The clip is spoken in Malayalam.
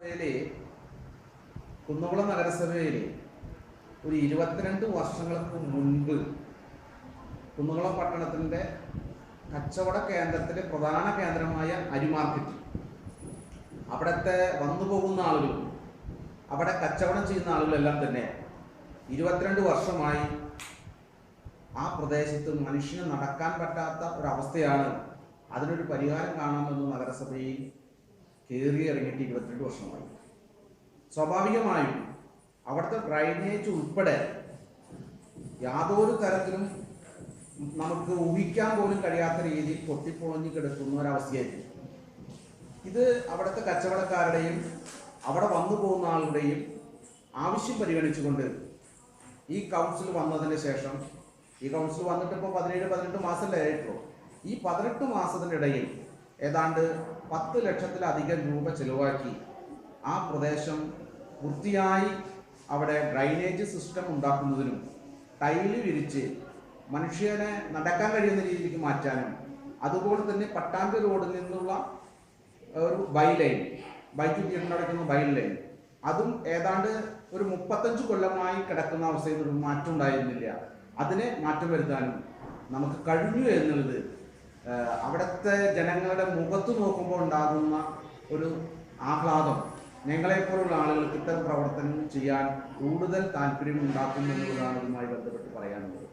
നഗരസഭയിലെ കുന്നംകുളം നഗരസഭയിൽ ഒരു ഇരുപത്തിരണ്ട് വർഷങ്ങൾക്ക് മുൻപ് കുന്നംകുളം പട്ടണത്തിന്റെ കച്ചവട കേന്ദ്രത്തിലെ പ്രധാന കേന്ദ്രമായ അരിമാർക്കറ്റ്. അവിടുത്തെ വന്നു പോകുന്ന ആളുകളും അവിടെ കച്ചവടം ചെയ്യുന്ന ആളുകളെല്ലാം തന്നെ ഇരുപത്തിരണ്ട് വർഷമായി ആ പ്രദേശത്ത് മനുഷ്യന് നടക്കാൻ പറ്റാത്ത ഒരവസ്ഥയാണ് അതിനൊരു പരിഹാരം കാണാമെന്ന് നഗരസഭയിൽ കയറി ഇറങ്ങിയിട്ട് ഇരുപത്തിരണ്ട് വർഷമായി. സ്വാഭാവികമായും അവിടുത്തെ ഡ്രൈനേജ് ഉൾപ്പെടെ യാതൊരു തരത്തിലും നമുക്ക് ഊഹിക്കാൻ പോലും കഴിയാത്ത രീതിയിൽ പൊട്ടിപ്പൊളഞ്ഞ് കിടക്കുന്ന ഒരവസ്ഥയായിരിക്കും. ഇത് അവിടുത്തെ കച്ചവടക്കാരുടെയും അവിടെ വന്നു പോകുന്ന ആളുടെയും ആവശ്യം പരിഗണിച്ചുകൊണ്ട് ഈ കൗൺസിൽ വന്നതിന് ശേഷം ഈ കൗൺസിൽ വന്നിട്ട് ഇപ്പോൾ പതിനേഴ് പതിനെട്ട് മാസമല്ലേ ആയിട്ടുള്ളൂ. ഈ പതിനെട്ട് മാസത്തിനിടയിൽ ഏതാണ്ട് പത്ത് ലക്ഷത്തിലധികം രൂപ ചിലവാക്കി. ആ പ്രദേശം വൃത്തിയായി അവിടെ ഡ്രൈനേജ് സിസ്റ്റം ഉണ്ടാക്കുന്നതിനും ടൈൽ വിരിച്ച് മനുഷ്യനെ നടക്കാൻ കഴിയുന്ന രീതിക്ക് മാറ്റാനും അതുപോലെ തന്നെ പട്ടാമ്പി റോഡിൽ നിന്നുള്ള ഒരു ബൈ ലൈൻ ബൈക്ക് തീർന്നടക്കുന്ന ബൈ ലൈൻ അതും ഏതാണ്ട് ഒരു മുപ്പത്തഞ്ച് കൊല്ലമായി കിടക്കുന്ന അവസ്ഥയിൽ ഒരു മാറ്റം ഉണ്ടായിരുന്നില്ല. അതിനെ മാറ്റം വരുത്താനും നമുക്ക് കഴിഞ്ഞു എന്നുള്ളത് അവിടുത്തെ ജനങ്ങളുടെ മുഖത്ത് നോക്കുമ്പോൾ ഉണ്ടാകുന്ന ഒരു ആഹ്ലാദം ഞങ്ങളെപ്പോലുള്ള ആളുകൾക്ക് ഇത്തരം പ്രവർത്തനം ചെയ്യാൻ കൂടുതൽ താല്പര്യം ഉണ്ടാക്കുന്നു എന്നുള്ളതാണ് ഇതുമായി ബന്ധപ്പെട്ട് പറയാനുള്ളത്.